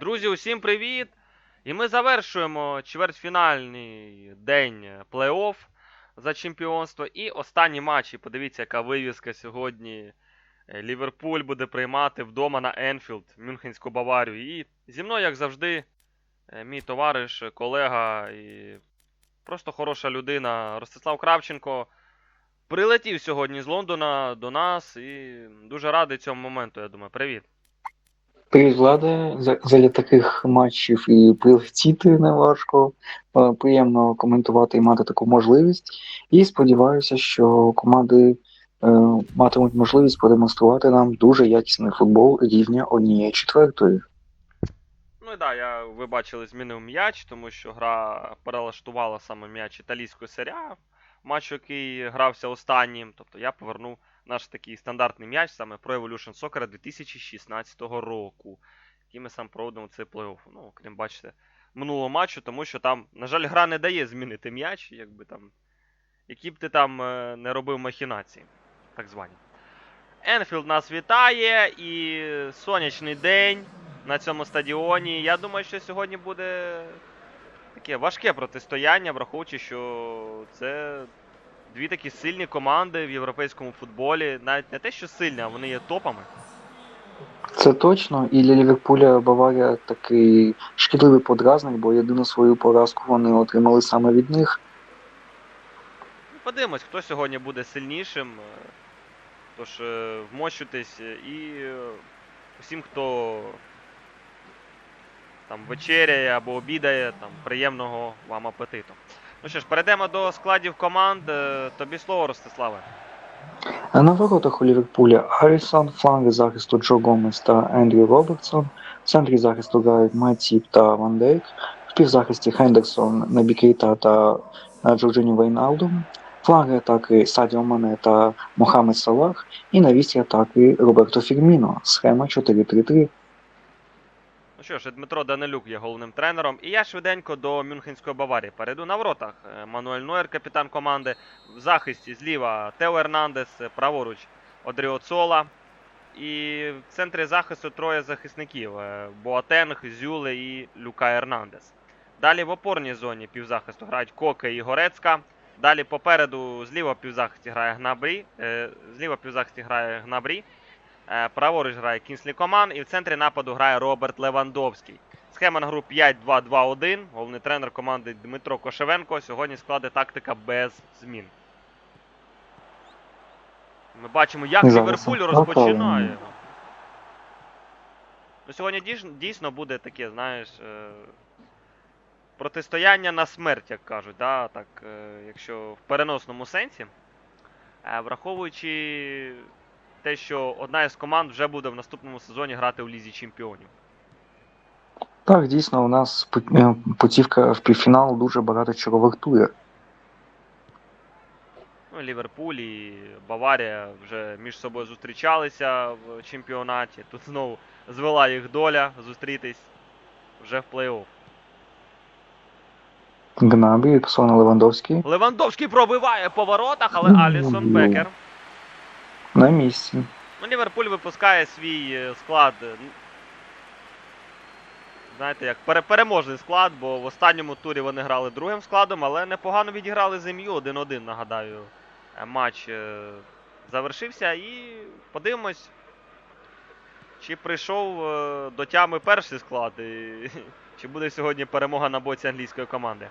Друзі, усім привіт! І ми завершуємо чвертьфінальний день плей-офф за чемпіонство. І останні матчі. Подивіться, яка вивіска сьогодні. Е, Ліверпуль буде приймати вдома на Енфілд Мюнхенську Баварію. І зі мною, як завжди, е, мій товариш, колега і просто хороша людина Ростислав Кравченко. Прилетів сьогодні з Лондона до нас і дуже радий цьому моменту, я думаю. Привіт. Привіт, Владе. За- таких матчів і прилетіти не важко. Е, Приємно коментувати і мати таку можливість. І сподіваюся, що команди е, матимуть можливість продемонструвати нам дуже якісний футбол рівня однієї четвертої. Ну і да, я, ви бачили, змінив м'яч, тому що гра перелаштувала саме м'яч італійської серії А, матч, який грався останнім. Тобто я повернув наш такий стандартний м'яч саме Pro Evolution Soccer 2016 року, який ми сам проводимо цей плей-офф. Ну, крім бачите, минулого матчу, тому що там, на жаль, гра не дає змінити м'яч, якби там. Які б ти там е, не робив махінації, так звані. Енфілд нас вітає і сонячний день на цьому стадіоні. Я думаю, що сьогодні буде таке важке протистояння, враховуючи, що це дві такі сильні команди в європейському футболі. Навіть не те, що сильні, а вони є топами. Це точно, і для Ліверпуля Баварія такий шкідливий подразник, бо єдину свою поразку вони отримали саме від них. Подивимось, хто сьогодні буде сильнішим. Тож е, вмощуйтесь е, і е, усім, хто там вечеряє або обідає, там приємного вам апетиту. Ну що ж, перейдемо до складів команд. Е, Тобі слово, Ростиславе. На воротах у Ліверпуля Арісон, фланги захисту Джо Гомес та Ендрю Робертсон, в центрі захисту грають Матіп та Ван Дейк, в півзахисті Хендерсон, Набі Кейта та е, Джорджині Вейналдум, фланги атаки Садіо Мане та Мохамед Салах і на вісі атаки Роберто Фірміно, схема 4-3-3. Що ж, Дмитро Данилюк є головним тренером. І я швиденько до Мюнхенської Баварії. Перейду на воротах. Е, Мануель Нойер, капітан команди. В захисті зліва Тео Ернандес, е, праворуч Одріоцола. І в центрі захисту троє захисників: е, Боатенг, Зюле і Люка Ернандес. Далі в опорній зоні півзахисту грають Коке і Горецька. Далі попереду зліва в півзахисті грає Гнабрі. Зліва півзахисті грає Гнабрі. Е, Праворуч грає Кінслі Коман і в центрі нападу грає Роберт Левандовський. Схема на гру 5-2-2-1. Головний тренер команди Дмитро Кошевенко. Сьогодні складе тактика без змін. Ми бачимо, як Ліверпуль розпочинає. Ну, сьогодні дійсно буде таке, знаєш. е, Протистояння на смерть, як кажуть, да? так, е, якщо в переносному сенсі. Враховуючи те, що одна із команд вже буде в наступному сезоні грати у Лізі Чемпіонів. Так, дійсно, у нас е, путівка в півфінал дуже багато чого вартує. Ну, Ліверпуль і Баварія вже між собою зустрічалися в чемпіонаті. Тут знову звела їх доля зустрітись вже в плей-офф. Гнабрі, Псона Левандовський Левандовський пробиває по воротах, але Алісон. Бекер. На місці. Ну, Ліверпуль випускає свій е, склад. е, Знаєте, як пере- переможний склад, бо в останньому турі вони грали другим складом, але непогано відіграли землю 1-1, нагадаю. Е, Матч завершився і подивимось, чи прийшов до тями перший склад, і чи буде сьогодні перемога на боці англійської команди.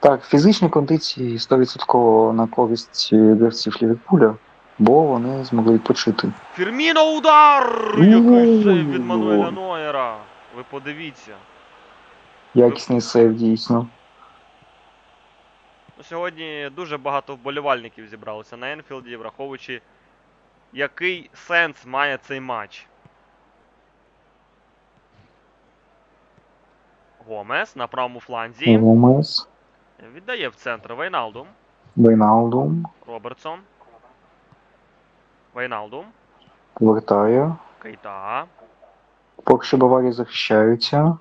Так, фізичні кондиції 100% на користь гравців Ліверпуля, бо вони змогли відпочити. Фірміно удар! Який сейв від Мануеля Нойера. Ви подивіться. Якісний сейв дійсно. Ну, Сьогодні дуже багато вболівальників зібралося на Енфілді, враховуючи, який сенс має цей матч. Гомес на правому фланзі. Гомес, Віддає в центр Вейналдум. Вейналдум, Робертсон. Вейналдум. повертає. Кейта. Поки що Баварії захищаються.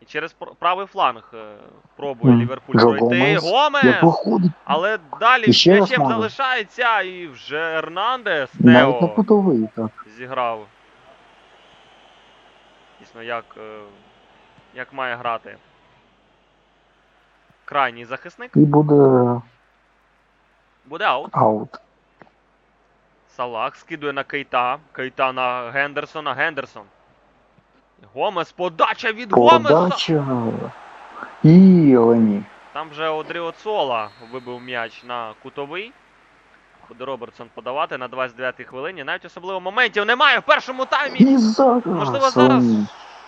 І через правий фланг е, пробує Мгм. Ліверпуль Джо пройти. Гомес. Гомес! Але далі м'ячем залишається і вже Ернандес Тео кутовий, так. зіграв. Дійсно, як, е, як має грати крайній захисник. І буде Буде аут. аут. Салах скидує на Кейта. Кейта на Гендерсона. Гендерсон. Гомес. Подача від Гомеса. Подача. Там вже Одріоцола вибив м'яч на кутовий. Буде Робертсон подавати на 29-й хвилині. Навіть особливо моментів немає в першому таймі. І зараз. Можливо, зараз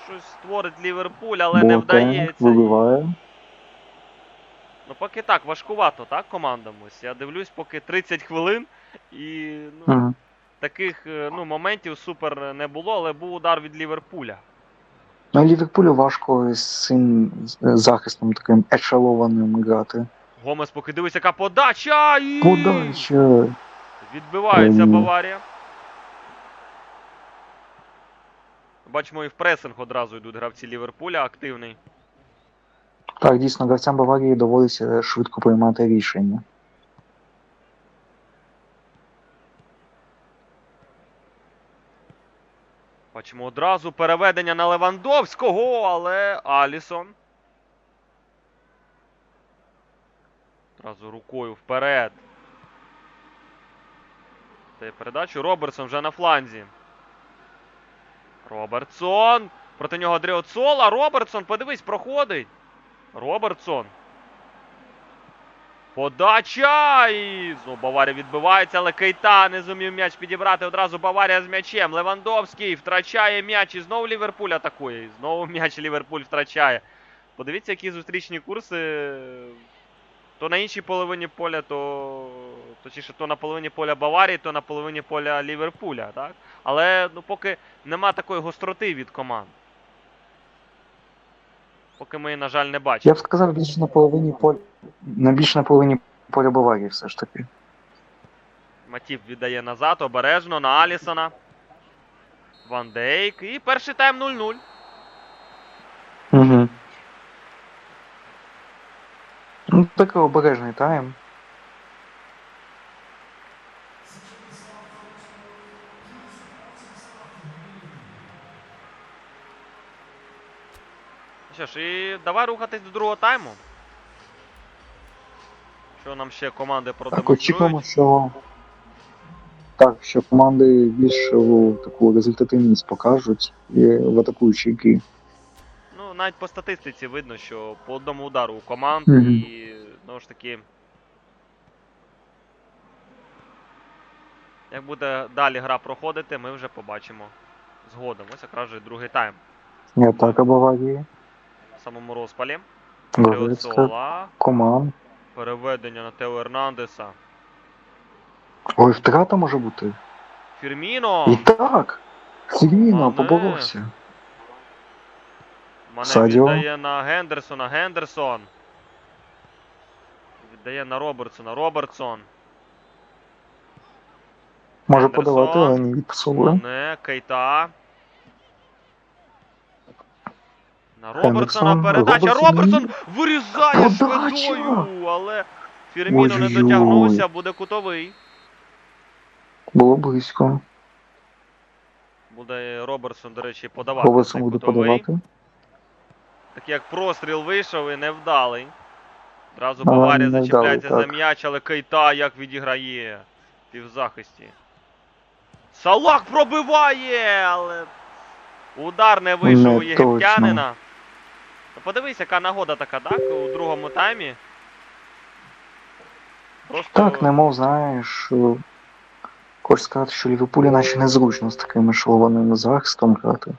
щось створить Ліверпуль, але не вдається. вибиває. Ну поки так, важкувато, так, командам ось. Я дивлюсь, поки 30 хвилин і ну, Мгм. таких е, ну, моментів супер не було, але був удар від Ліверпуля. Ну, Ліверпулю важко з цим захистом таким ешелованим грати. Гомес поки дивись, яка подача! І... Подача. Відбивається Ем. Баварія. Бачимо, і в пресинг одразу йдуть гравці Ліверпуля активний. Так, дійсно, гравцям Баварії доводиться швидко приймати рішення. Бачимо одразу переведення на Левандовського, але Алісон. Одразу рукою вперед. Дає передачу. Робертсон вже на фланзі. Робертсон. Проти нього Дріоцола. Робертсон, подивись, проходить. Робертсон. Подача! І знову Баварія відбивається, але Кейта не зумів м'яч підібрати. Одразу Баварія з м'ячем. Левандовський втрачає м'яч і знову Ліверпуль атакує. І знову м'яч Ліверпуль втрачає. Подивіться, які зустрічні курси. То на іншій половині поля, то. Точніше, то на половині поля Баварії, то на половині поля Ліверпуля, так? Але ну, поки нема такої гостроти від команд. Поки ми, на жаль, не бачимо. Я б сказав, більше на половині поля. На більше на половині поля Баварії все ж таки. Матів віддає назад, обережно на Алісона. Ван Дейк. І перший тайм 0-0. Угу. Ну, такий обережний тайм. І давай рухатись до другого тайму. Що нам ще команди Так, очікуємо, що. Так, що команди більшу таку результативність покажуть і в атакуючій грі. Ну, навіть по статистиці видно, що по одному удару у команд Мгм. і знову ж таки. Як буде далі гра проходити, ми вже побачимо згодом. Ось якраз вже другий тайм. Баварії, В самому розпалі. Горецька, Дріоцола. команд. Переведення на Тео Ернандеса. Ой, втрата може бути. Фірміно. І так! Фірміно Мане. поборовся. Мане Садіо. віддає на Гендерсона. Гендерсон. Віддає на Робертсона. Робертсон. Може Гендерсон. подавати, але не відпасовує. Мане, Кейта. На Робертсона передача. Робертсон. Вирізає швидою, але Фірміно не дотягнувся, буде кутовий. Було близько. Буде Робертсон, до речі, подавати. Робертсон буде кутовий. подавати. Так як простріл вийшов і невдалий. Одразу Баварія невдалий, зачіпляється за м'яч, але Кейта як відіграє в півзахисті. Салах пробиває, але удар не вийшов у єгиптянина. Подивись, яка нагода така, так? У другому таймі. Просто Так, немов знаєш. е, Хочу сказати, що Ліверпулі наче незручно з таким ешелованим захистом грати.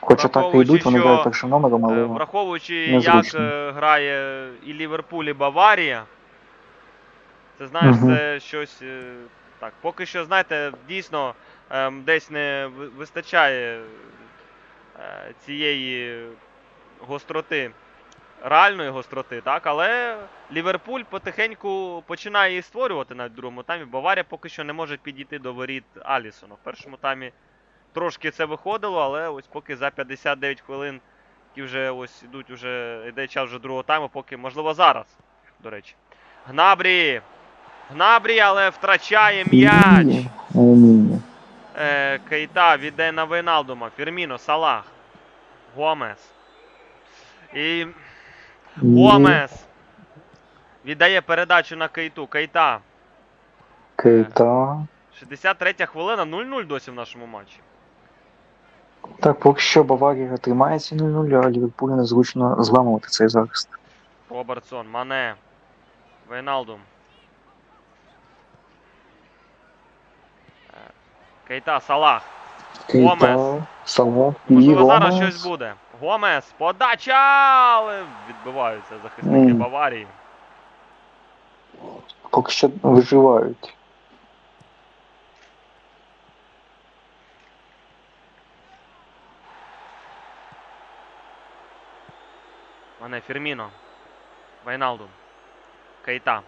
Хоча так і йдуть, вони грають першим номером, е, але враховуючи, як незручно. е, грає і Ліверпуль, і Баварія. Це знаєш, Мгм. це щось. Так, поки що, знаєте, дійсно ем, десь не вистачає цієї гостроти, реальної гостроти, так, але Ліверпуль потихеньку починає її створювати навіть в другому таймі. Баварія поки що не може підійти до воріт Алісона. В першому таймі трошки це виходило, але ось поки за 59 хвилин, які вже ось ідуть, уже йде час вже другого тайму, поки можливо зараз, до речі. Гнабрі! Гнабрі, але втрачає м'яч. Е, Кейта віддає на Вейналдума. Фірміно, Салах. Гомес. І Гомес. Віддає передачу на Кейту. Кейта. Кейта. 63 хвилина, 0-0 досі в нашому матчі. Так, поки що Баварія тримається 0-0, а Ліверпулю незручно зламувати цей захист. Робертсон, Мане. Вейналдум. Кейта, Салах. Кейта, Салах і Можливо, зараз Гомес. щось буде. Гомес, подача! Але відбиваються захисники Мгм. Баварії. Поки що виживають. Мане Фірміно. Вайналдум. Кейта.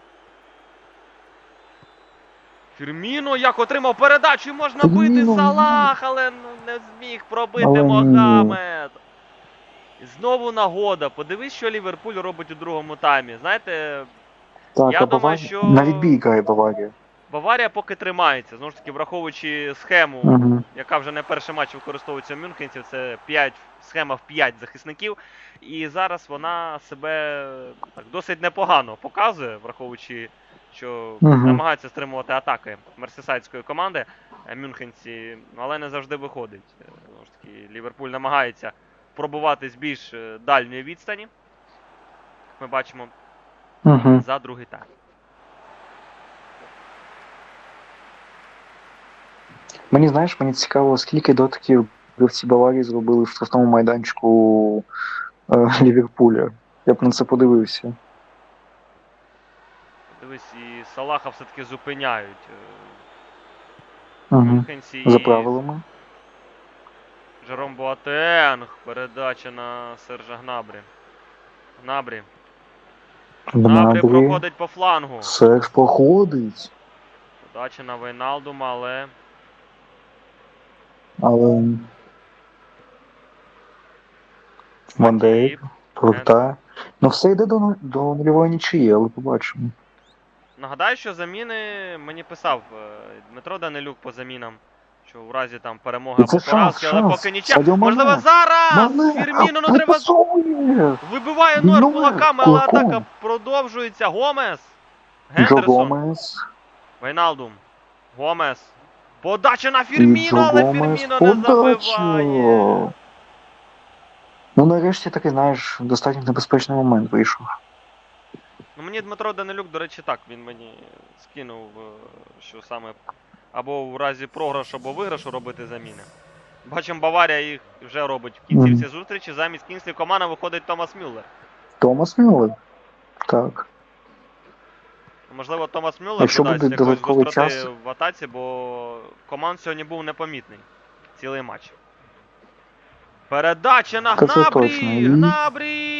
Фірміно як отримав передачу і можна бити Салах, але ну, не зміг пробити. Могамед. І знову нагода. Подивись, що Ліверпуль робить у другому таймі. Знаєте, Так, Я думаю, Баварія... що- на відбій грає Баварія. Баварія поки тримається. Знову ж таки, враховуючи схему, Угу. яка вже не перший матч використовується у мюнхенців, це 5, схема в 5 захисників. І зараз вона себе так, досить непогано показує, враховуючи, що Мгм. намагаються стримувати атаки мерсисайдської команди е, мюнхенці, але не завжди виходить. Е, Знову ж таки, Ліверпуль намагається пробувати з більш е, дальньої відстані. Ми бачимо Угу. за другий тайм. Мені знаєш, мені цікаво, скільки дотиків гравці Баварії зробили в штрафному майданчику е, Ліверпуля. Я б на це подивився. Дивись, і Салаха все-таки зупиняють. Угу. За правилами. Жером Боатенг. Передача на Сержа Гнабрі. Гнабрі. Гнабрі проходить по флангу. Серж проходить. Подача на Вейналдума, але Але Ван Дейк Матіп. повертає. Ну все йде до, до нульової нічиї, але побачимо. Нагадаю, що заміни мені писав е, Дмитро Данилюк по замінам. Що у разі там перемоги І це або поразки, але поки Мане. Можливо, зараз! Фірміно, ну треба! Вибиває ноль Ну, кулаками, але атака продовжується. Гомес. Гендерсон. Гомес. Вейналдум. Гомес. Подача на Фірміно, але Фірміно не забиває. Ну нарешті такий, знаєш, достатньо небезпечний момент вийшов. Ну мені Дмитро Данилюк, до речі, так, він мені скинув, е, що саме або в разі програшу, або виграшу робити заміни. Бачимо, Баварія їх вже робить в кінцівці Мгм. зустрічі. Замість Кінслі Комана виходить Томас Мюллер. Томас Мюллер. Так. Можливо, Томас Мюллер Якщо буде якоїсь додатковий час. в атаці, бо команд сьогодні був непомітний цілий матч. Передача на Гнабрі! Гнабрі!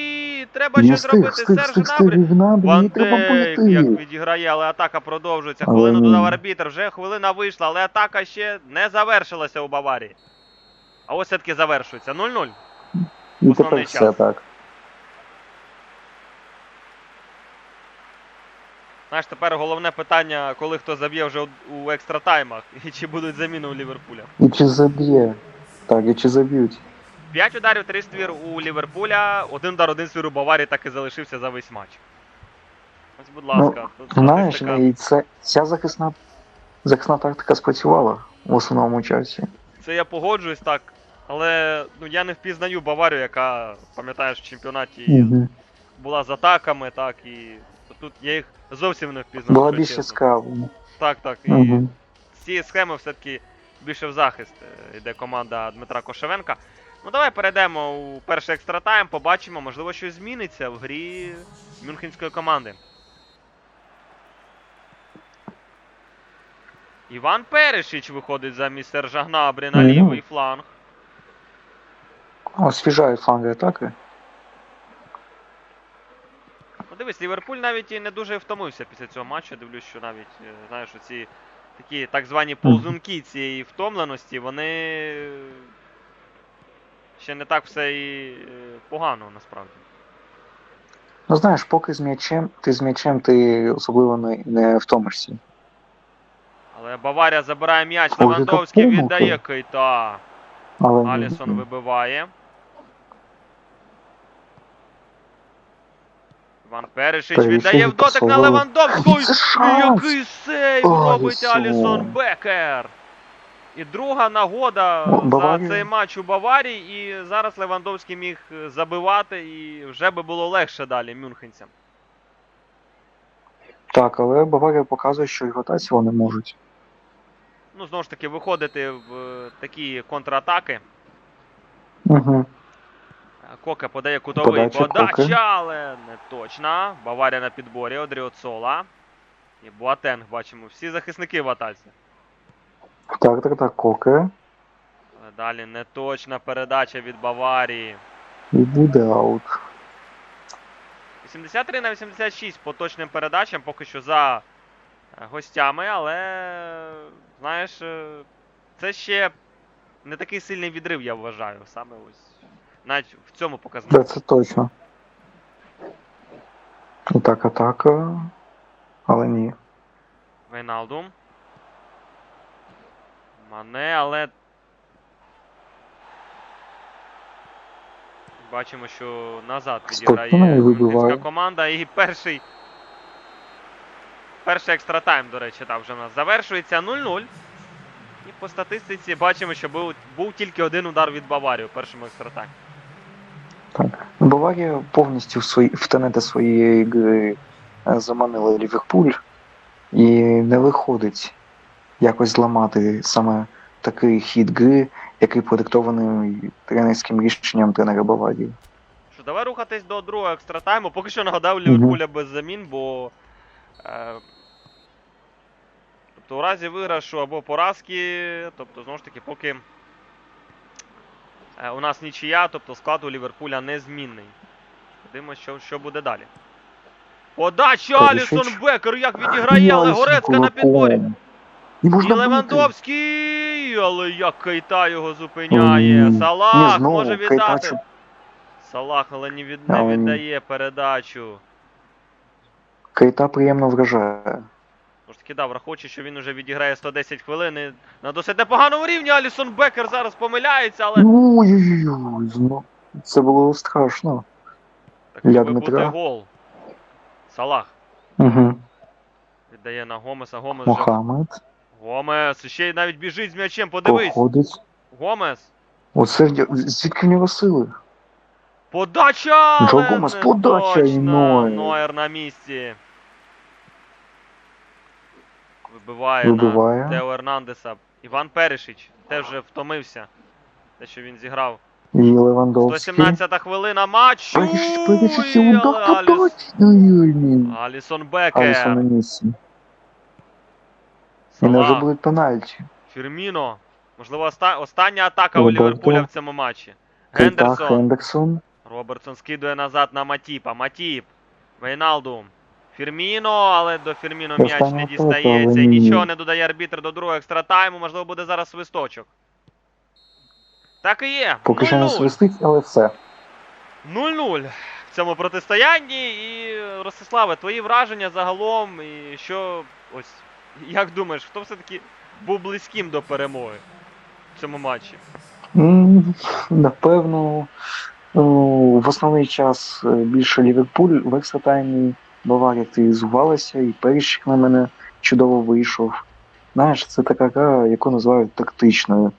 Треба Не щось встиг, робити. встиг, Серж встиг, Гнабрі. встиг, Гнабрі, Ван треба Дейк як відіграє, але атака продовжується. Хвилину ні. додав арбітр, вже хвилина вийшла, але атака ще не завершилася у Баварії. А ось все-таки завершується. 0-0. І основний тепер все так. Знаєш, тепер головне питання, коли хто заб'є вже у- у екстра таймах, і чи будуть заміни у Ліверпуля. І чи заб'є? Так, і чи заб'ють? 5 ударів, 3 ствір у Ліверпуля, один удар, один ствір у Баварії так і залишився за весь матч. Ось, будь ласка, тут Ну, Знаєш, статистика. і це, ця захисна, захисна тактика спрацювала в основному часі. Це я погоджуюсь так. Але ну я не впізнаю Баварію, яка, пам'ятаєш, в чемпіонаті Угу. була з атаками, так і тут я їх зовсім не впізнав. Була більше чесно. Так, так. І Угу. з цієї схеми все-таки більше в захист е, йде команда Дмитра Кошевенка. Ну давай перейдемо у перший екстра тайм, побачимо, можливо, щось зміниться в грі мюнхенської команди. Іван Перешич виходить замість Сержа Гнабрі на Мгм. лівий фланг. Освіжають фланги атаки. Ну дивись, Ліверпуль навіть і не дуже втомився після цього матчу. Дивлюсь, що навіть, е, знаєш, оці такі так звані ползунки цієї втомленості, вони ще не так все і е, погано насправді. Ну знаєш, поки з м'ячем, ти з м'ячем ти особливо не, не втомишся. Але Баварія забирає м'яч. Левандовський віддає Кейта. Але. Алісон вибиває. Іван Перешич віддає в дотик на. Левандовську. Який сейв робить. Алісон Бекер. І друга нагода за цей матч у Баварії. І зараз Левандовський міг забивати, і вже би було легше далі мюнхенцям. Так, але Баварія показує, що і ротації вони можуть. Ну, знову ж таки, виходити в е, такі контратаки. Угу. Кока подає кутовий. Подача Подача, але не точна. Баварія на підборі, Одріоцола. І Буатенг бачимо. Всі захисники в атаці. Так, так, так, Коке. Далі неточна передача від Баварії. І буде аут. 83 на 86 по точним передачам, поки що за е, гостями, але знаєш, е, це ще не такий сильний відрив, я вважаю. Саме ось навіть в цьому показнику. Да, це точно. Так, атака. Але ні. Вейналдум. Мане, але. Бачимо, що назад відіграє і команда. І перший. Перший екстра тайм, до речі, там вже в нас завершується 0-0. І по статистиці бачимо, що був, був тільки один удар від Баварії у першому екстра таймі. Так. Баварія повністю в, свої, в тенети своєї гри е, заманила Ліверпуль і не виходить якось зламати саме такий хід гри, який продиктований тренерським рішенням тренера Баварії. Що, давай рухатись до другого екстра тайму. Поки що нагадав Ліверпуля без замін, бо. Е, тобто у разі виграшу або поразки, тобто, знову ж таки, поки е, у нас нічия, тобто склад у Ліверпуля незмінний. Подивимось, що, що буде далі. Подача Алісон Бекер, як відіграє, але Горецька на підборі. І І можна бити. Левандовський, але як Кейта його зупиняє. Ні, Салах знову може віддати. чу- Салах, але не, від... не віддає передачу. Кейта приємно вражає. Тож таки, да, враховуючи, що він уже відіграє 110 хвилин і на досить непоганому рівні. Алісон Бекер зараз помиляється, але Ой-ой-ой, зно- це було страшно. так для бути гол. Салах Угу. віддає на Гомеса. Гомес вже... Гомес ще й навіть біжить з м'ячем. Подивись. походить. Гомес. Оце звідки в нього сили? Подача! Джо але Гомес, не подача і точно. Нойер. Нойер на місці. Вибиває, Вибиває. на Тео Ернандеса. Іван Перешич теж вже втомився. Те, що він зіграв. І Левандовський. 117 хвилина матчу. Перший І удар Аліс-. Алісон Алісон на місці. І Салах. забудуть пенальті. Фірміно. Можливо, оста- остання атака у Роберто. Ліверпуля в цьому матчі. Кейта Гендерсон. Хендерсон. Робертсон скидує назад на Матіпа. Матіп. Вейналдум. Фірміно, але до Фірміно м'яч не дістається. але І ні. нічого не додає арбітр до другого екстратайму. Можливо, буде зараз свисточок. Так і є. Поки що не 0-0. свистить, але все. 0-0 в цьому протистоянні. І Ростиславе, твої враження загалом, і що ось як думаєш, хто все-таки був близьким до перемоги в цьому матчі? Напевно, ну, в основний час е, більше Ліверпуль в екстратаймі Баварія активізувалася, і першик на мене чудово вийшов. Знаєш, це така гра, яку називають тактичною.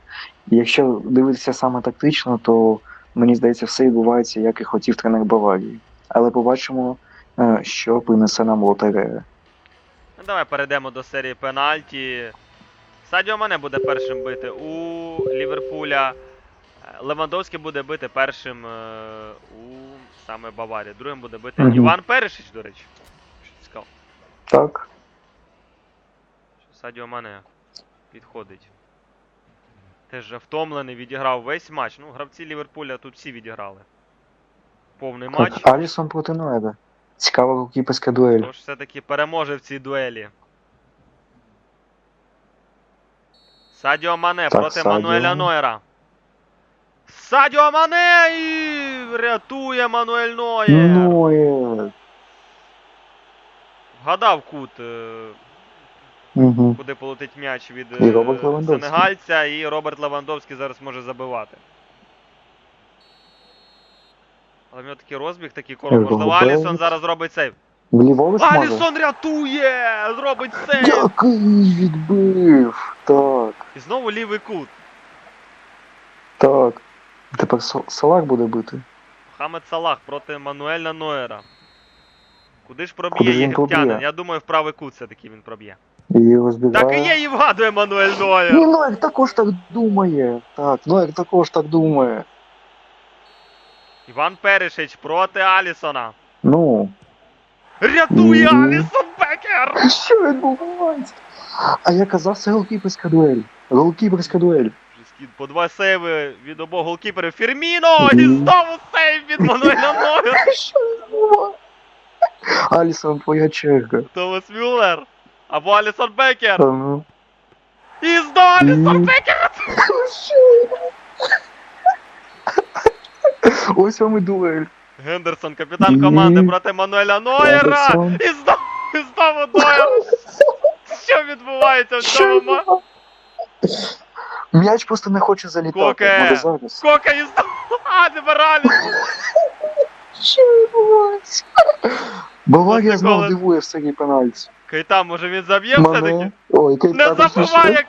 Якщо дивитися саме тактично, то мені здається, все відбувається, як і хотів тренер Баварії. Але побачимо, е, що принесе нам лотерея. Ну, давай перейдемо до серії пенальті. Садіо Мане буде першим бити у Ліверпуля. Е, Левандовський буде бити першим е, у саме Баварії. Другим буде бити Мгм. Іван Перешич, до речі. Що цікаво. Так? Що Садіо Мане підходить. Теж вже втомлений, відіграв весь матч. Ну, гравці Ліверпуля тут всі відіграли. Повний матч. Алісон проти Ноеда. Цікава голкіперська дуель. Тож все-таки переможе в цій дуелі. Садіо Мане Так, проти Садіо. Мануеля Нойера. Садіо Мане і рятує Мануель Нойер. Ноєр. Вгадав кут Угу. куди полетить м'яч від І е, сенегальця, і Роберт Левандовський зараз може забивати. Але в нього такий розбіг, такий коротко. Можливо. Алісон зараз зробить сейв. Може? Алісон рятує! Зробить сейв! Який відбив! Так, І знову лівий кут. так. Тепер Са- Салах буде бити. Хамед Салах проти Мануеля Нойера. Куди ж проб'є єгиптянин? Я думаю, в правий кут все-таки він проб'є. Так і є, і вгадує Мануель Нойер. Ні, Ноєр також так думає. Так, Ноєр також так думає. Іван Перешич проти Алісона. Ну, Рятує Мгм. Алісон Бекер! що відбувається? А я казав, це голкіперська дуель. Голкіперська дуель. По два сейви від обох голкіперів. Фірміно! І знову сейв від Мануеля Нойера. Що відбувається? Алісон, твоя черга. Томас Мюллер. Або Алісон Бекер. Ну. І знову Алісон. Бекер! Що відбувається? Ось вам і дуель. Гендерсон, капітан команди проти Мануеля Нойера. І знову, і знову Нойер. Що відбувається в цьому ма... відбувається? М'яч просто не хоче залітати. Коке. Зараз. І знову. А, не Алісон. Що відбувається? Баварія знову дивує в серії пенальті. Кейтан, може він заб'є все-таки? Не Кейтан забиває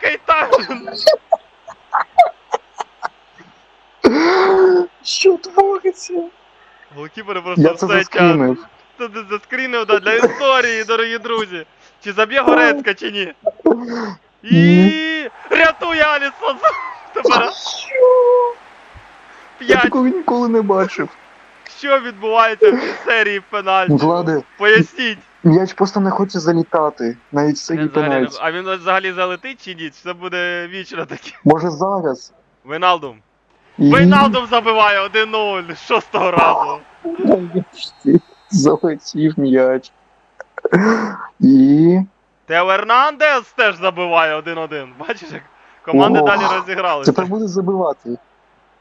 Що твориться? Голкіпери просто Я це все час. заскрінив. Це ти заскрінив да, для історії, дорогі друзі. Чи заб'є Горецька, чи ні? І рятує Алісон! Тепер Що? Я 5. такого ніколи не бачив. Що відбувається в цій серії пенальті? Влади, Поясніть. м'яч просто не хоче залітати. Навіть в серії Він взагалі, не- пенальті. а він взагалі залетить чи ні? Чи Це буде вічно таке. Може зараз. Вейналдум. І... Вейналдум забиває 1-0 з шостого разу. Залетів м'яч. І Тео Ернандес теж забиває 1-1. Бачиш, як команди Ого. далі розігралися. тепер буде забивати.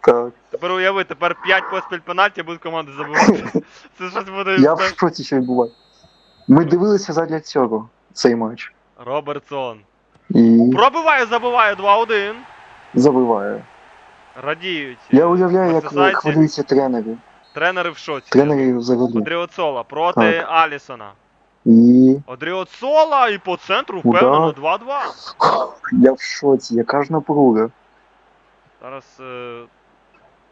Так. Тепер уяви, тепер 5 поспіль пенальті будуть команди забивати. Це щось буде. Я в шоці, що відбувається. Ми дивилися задля цього цей матч. Робертсон. І Пробиває, забиває 2-1. забиває. Радіють. Я уявляю, як Мерсесайці. хвилюються тренери. Тренери в шоці. Тренери взагалі. Одріоцола проти Так. Алісона. І Одріоцола і по центру впевнено 2-2. я в шоці, яка ж напруга. Зараз е,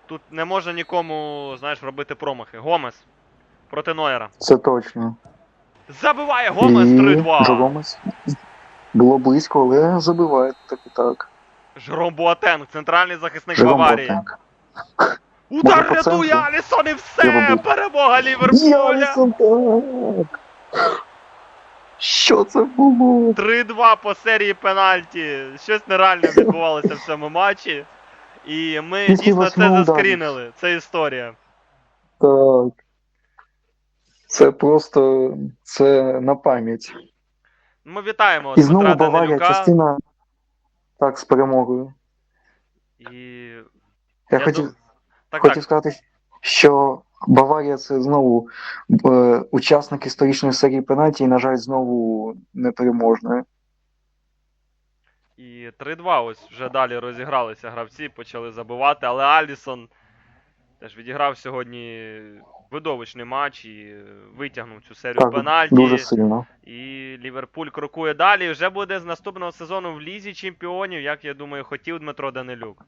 тут не можна нікому, знаєш, робити промахи. Гомес проти Нойера. Це точно. Забиває Гомес і 3-2. Гомес. Було близько, але забиває так і так. Жером Буатенг, центральний захисник Жером Баварії. Боатенг. Удар Може, по рятує центру? Алісон і Я все! Перемога Ліверпуля! Ялісон, так. Що це було? 3-2 по серії пенальті. Щось нереальне відбувалося в цьому матчі. І ми дійсно це заскрінили. Це історія. Так. Це просто це на пам'ять. Ми вітаємо І знову Дмитра Баварія, Данилюка. частина так з перемогою. І... Я, Я хотів, дум- Так, хотів так. сказати, що Баварія це знову е, учасник історичної серії пенальті, і, на жаль, знову непереможна. І 3-2 ось вже далі розігралися гравці, почали забивати, але Алісон теж відіграв сьогодні видовищний матч і витягнув цю серію Так, пенальті. дуже сильно. І Ліверпуль крокує далі. Вже буде з наступного сезону в Лізі Чемпіонів, як я думаю, хотів Дмитро Данилюк.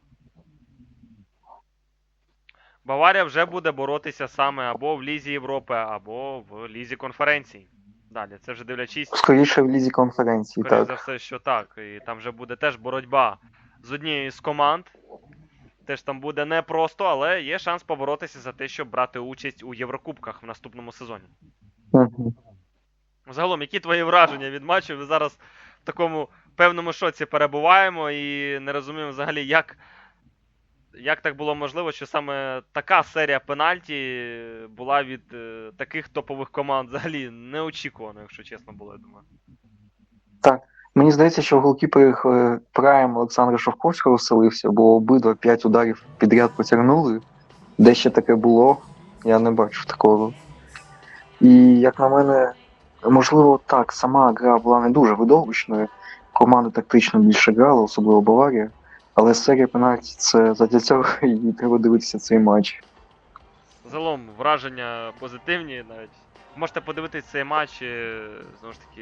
Баварія вже буде боротися саме або в Лізі Європи, або в Лізі конференцій. Далі, це вже дивлячись, Скоріше в лізі конференції, скоріш за все, що так. І там вже буде теж боротьба з однією з команд. Теж там буде непросто, але є шанс поборотися за те, щоб брати участь у Єврокубках в наступному сезоні. Загалом, які твої враження від матчу? Ми зараз в такому певному шоці перебуваємо і не розуміємо взагалі, як, як так було можливо, що саме така серія пенальті була від е, таких топових команд взагалі неочікувано, якщо чесно було, я думаю. Мені здається, що в голкіперах е, Прайм Олександра Шовковського вселився, бо обидва 5 ударів підряд потягнули. Де ще таке було, я не бачив такого. І як на мене, можливо, так, сама гра була не дуже видовищною, команди тактично більше грали, особливо Баварія. Але серія пенальті це задля цього і треба дивитися цей матч. Загалом враження позитивні навіть. Можете подивитись цей матч е, знову ж таки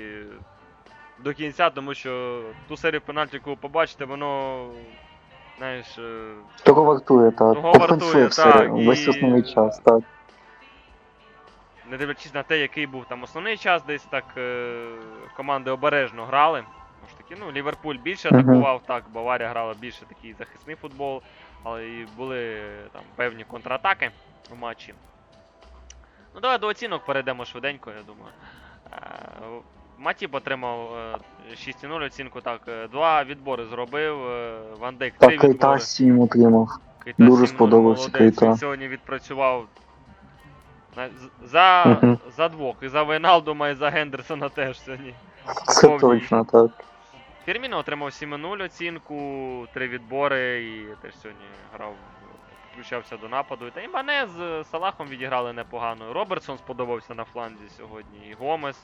до кінця, тому що ту серію пенальті, яку ви побачите, воно. Знаєш, е, Того вартує, так. Того вартує, так, весь основний час, так. не дивлячись на те, який був там основний час, десь так е, команди обережно грали. Тому ж таки, ну, Ліверпуль більше атакував, так, Баварія грала більше такий захисний футбол, але і були е, там певні контратаки в матчі. Ну, давай до оцінок перейдемо швиденько, я думаю. Е, Матіп отримав е, 6,0 оцінку, так, е, два відбори зробив, е, Ван Дейк три Так, Кейта відбори. 7 отримав. Кейта Дуже Сімон сподобався молодець, Кейта. Він сьогодні відпрацював на- з- за, за двох. І за Вейналдума, і за Гендерсона теж сьогодні. Це точно так. Фірміно отримав 7-0 оцінку, три відбори і теж сьогодні грав, включався до нападу. Та і Мане з Салахом відіграли непогано. Робертсон сподобався на фланзі сьогодні, і Гомес.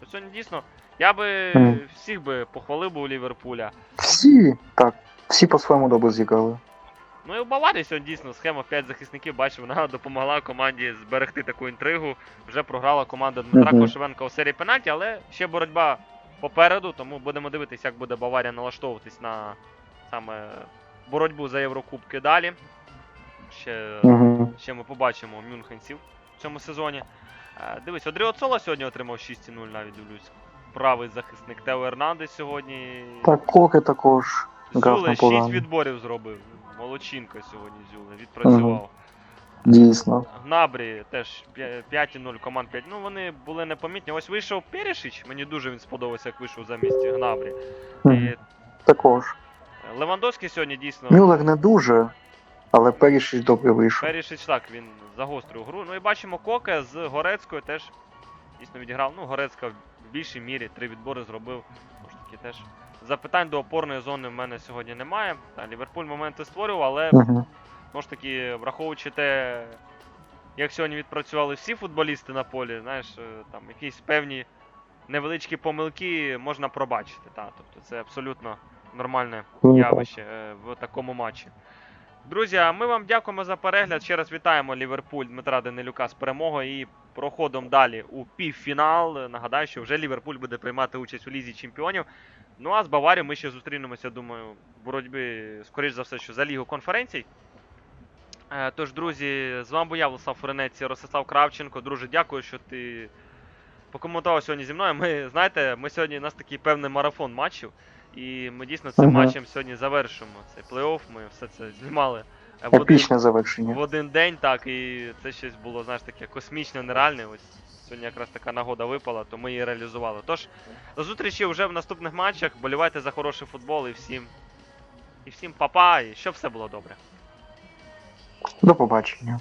То сьогодні дійсно. Я би Мгм. всіх би похвалив би у Ліверпуля. Всі, так, всі по-своєму добре зіграли. Ну і у Баварії сьогодні дійсно схема 5 захисників, бачив, вона допомогла команді зберегти таку інтригу. Вже програла команда Дмитра Мгм. Кошевенка у серії пенальті, але ще боротьба попереду, тому будемо дивитися, як буде Баварія налаштовуватись на саме боротьбу за Єврокубки далі. Ще, Угу. ще ми побачимо мюнхенців в цьому сезоні. Е, Дивись, Одріоцола сьогодні отримав 6-0, навіть дивлюсь. Правий захисник Тео Ернандес сьогодні. Так, Коки також Зюле 6 відборів зробив. Молодчинка сьогодні Зюле, відпрацював. Дійсно. Гнабрі теж 5-0, команд 5. Ну вони були непомітні. Ось вийшов Перешич, мені дуже він сподобався, як вийшов замість Гнабрі. Мгм. І Також. Левандовський сьогодні дійсно. Мюллер не дуже, але Перішич добре вийшов. Перешич так, він загострив гру. Ну і бачимо Коке з Горецькою теж дійсно відіграв. Ну, Горецька в більшій мірі три відбори зробив. Тож таки теж запитань до опорної зони в мене сьогодні немає. Та, Ліверпуль моменти створював, але Угу. Знову ж таки, враховуючи те, як сьогодні відпрацювали всі футболісти на полі, знаєш, е, там якісь певні невеличкі помилки можна пробачити. Та, тобто це абсолютно нормальне Ну, явище е, в такому матчі. Друзі, ми вам дякуємо за перегляд. Ще раз вітаємо Ліверпуль Дмитра Данилюка з перемогою і проходом далі у півфінал. Нагадаю, що вже Ліверпуль буде приймати участь у Лізі Чемпіонів. Ну а з Баварією ми ще зустрінемося, думаю, в боротьбі, скоріш за все, що за Лігу конференцій. Е, Тож, друзі, з вами був я, Владислав Форенець і Ростислав Кравченко. Друже, дякую, що ти покоментував сьогодні зі мною. Ми, знаєте, ми сьогодні у нас такий певний марафон матчів. І ми дійсно цим Мгм. матчем сьогодні завершимо цей плей-офф. Ми все це знімали в Епічне завершення. в один день, так, і це щось було, знаєш, таке космічно нереальне. Ось сьогодні якраз така нагода випала, то ми її реалізували. Тож, до зустрічі вже в наступних матчах. Болівайте за хороший футбол і всім. І всім па-па, і щоб все було добре. До побачення.